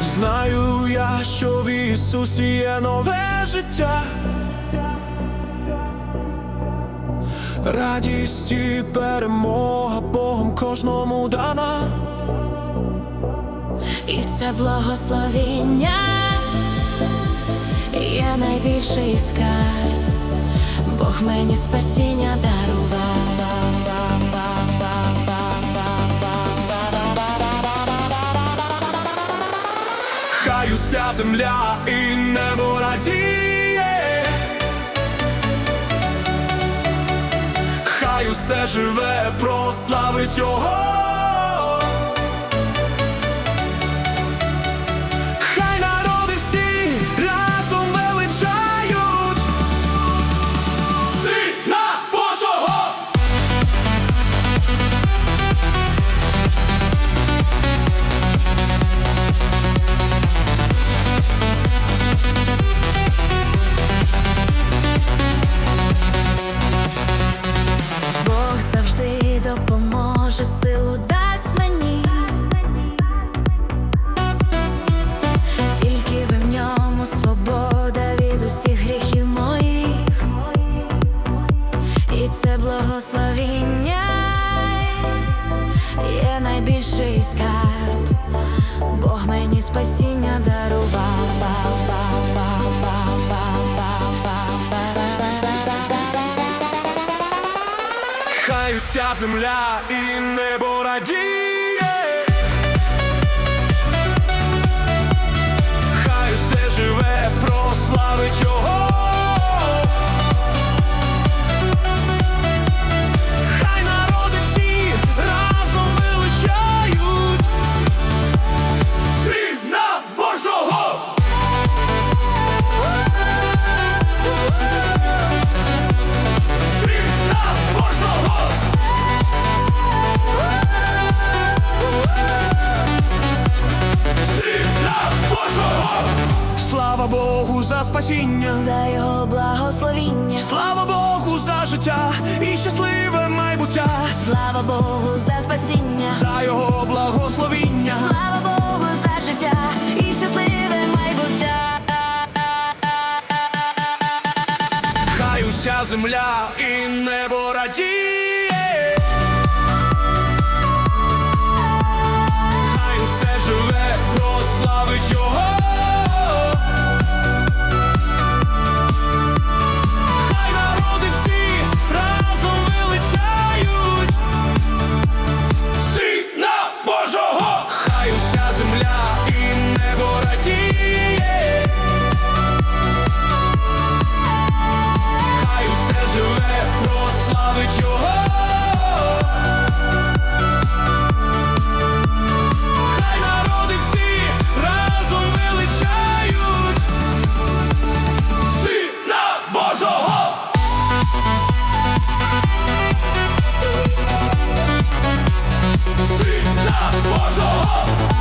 Знаю я, що в Ісусі є нове життя. Радість і перемога Богом кожному дана. І це благословіння є найбільший скарб, Бог мені спасіння дарував. Хай уся земля і небо радіє. Хай усе живе, прославить його. Скарб. Бог мені спасіння дарував. Хай уся земля і небо радіє. Спасіння. За його благословіння, Слава Богу за життя і щасливе майбуття, слава Богу за спасіння, за його благословіння. слава Богу за життя і щасливе майбуття. Хай уся земля і небо радіє. Божого.